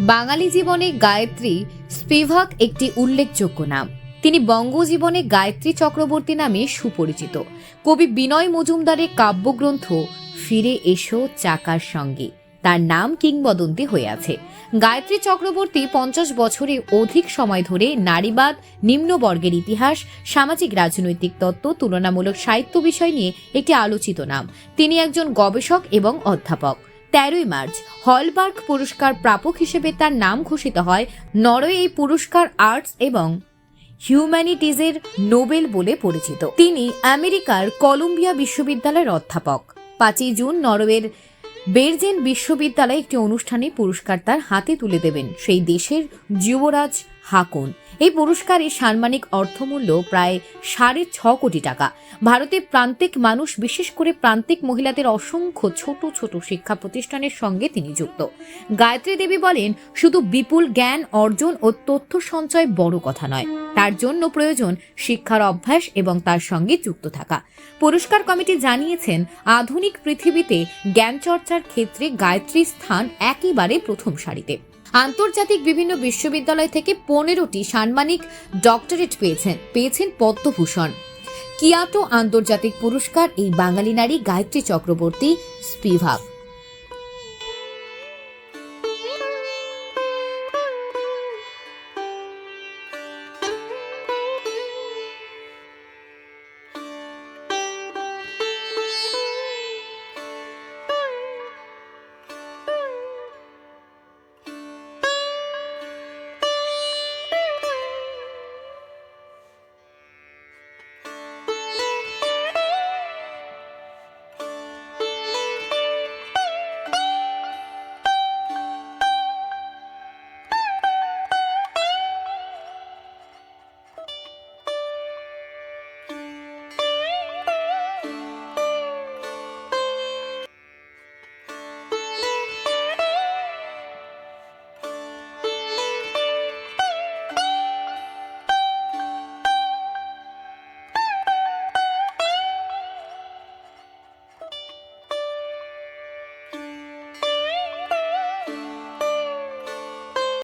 বাঙালি জীবনে গায়ত্রী স্পিভাক একটি উল্লেখযোগ্য নাম। তিনি বঙ্গজীবনে গায়ত্রী চক্রবর্তী নামে সুপরিচিত। কবি বিনয় মজুমদারের কাব্যগ্রন্থ, ফিরে এসো চাকার সঙ্গে তার নাম কিংবদন্তি হয়ে আছে। গায়ত্রী চক্রবর্তী পঞ্চাশ বছরে অধিক সময় ধরে নারীবাদ, নিম্নবর্গের ইতিহাস, সামাজিক রাজনৈতিক তত্ত্ব, তুলনামূলক সাহিত্য বিষয় নিয়ে একটি আলোচিত নাম। তিনি একজন গবেষক এবং অধ্যাপক। তেরোই মার্চ, হলবার্গ পুরস্কার প্রাপক হিসেবে তার নাম ঘোষিত হয় নরওয়ে এই পুরস্কার আর্টস এবং হিউম্যানিটিজের নোবেল বলে পরিচিত। তিনি আমেরিকার কলম্বিয়া বিশ্ববিদ্যালয়ের অধ্যাপক। পাঁচই জুন নরওয়ের বেরজেন বিশ্ববিদ্যালয়ে একটি অনুষ্ঠানে পুরস্কার তার হাতে তুলে দেবেন। সেই দেশের যুবরাজ হাকুন। এই পুরস্কারের সাম্মানিক অর্থমূল্য প্রায় সাড়ে ছ কোটি টাকা। ভারতের প্রান্তিক মানুষ, বিশেষ করে প্রান্তিক মহিলাদের অসংখ্য ছোট ছোট শিক্ষা প্রতিষ্ঠানের সঙ্গে তিনি যুক্ত। গায়ত্রী দেবী বলেন, শুধু বিপুল জ্ঞান অর্জন ও তথ্য সঞ্চয় বড় কথা নয়। তার জন্য প্রয়োজন শিক্ষার অভ্যাস এবং তার সঙ্গে যুক্ত থাকা। পুরস্কার কমিটি জানিয়েছেন, আধুনিক পৃথিবীতে জ্ঞান চর্চার ক্ষেত্রে গায়ত্রীর স্থান একেবারে প্রথম সারিতে। আন্তর্জাতিক বিভিন্ন বিশ্ববিদ্যালয় থেকে পনেরোটি সাম্মানিক ডক্টরেট পেয়েছেন পেয়েছেন পদ্মভূষণ। কিয়াটো আন্তর্জাতিক পুরস্কার, এই বাঙালি নারী গায়ত্রী চক্রবর্তী, স্পিভাক।